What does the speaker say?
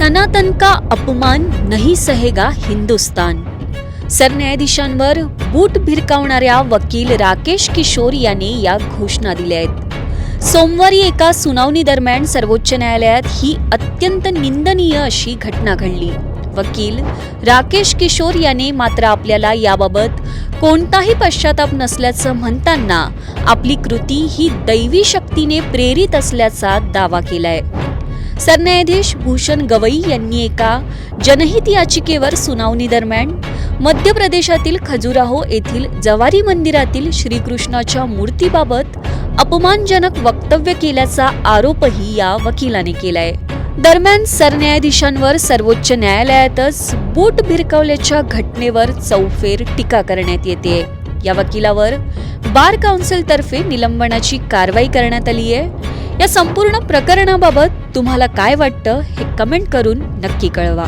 सनातन का अपमान नहीं सहेगा हिंदुस्तान। सरन्यायाधीशांवर बूट भिरकावणाऱ्या वकील राकेश किशोर यांनी या घोषणा दिल्या आहेत सोमवारी एका सुनावणी दरम्यान सर्वोच्च न्यायालयात ही अत्यंत निंदनीय अशी घटना घडली। वकील राकेश किशोर याने मात्र आपल्याला याबाबत कोणताही पश्चाताप नसल्याचं म्हणताना आपली कृती ही दैवी शक्तीने प्रेरित असल्याचा दावा केलाय। सरन्यायाधीश भूषण गवई यांनी एका जनहित याचिकेवर सुनावणी दरम्यान मध्य प्रदेशातील खजुराहो येथील जवारी मंदिरातील श्रीकृष्णाच्या मूर्तीबाबत अपमानजनक वक्तव्य केल्याचा आरोपही या वकिलाने केलाय. दरम्यान सरन्यायाधीशांवर सर्वोच्च न्यायालयातच बूट भिरकावल्याच्या घटनेवर चौफेर टीका करण्यात येते. या वकिलावर बार काउन्सिलतर्फे निलंबनाची कारवाई करण्यात आली आहे या संपूर्ण प्रकरणाबाबत तुम्हाला काय वाटतं हे कमेंट करून नक्की कळवा.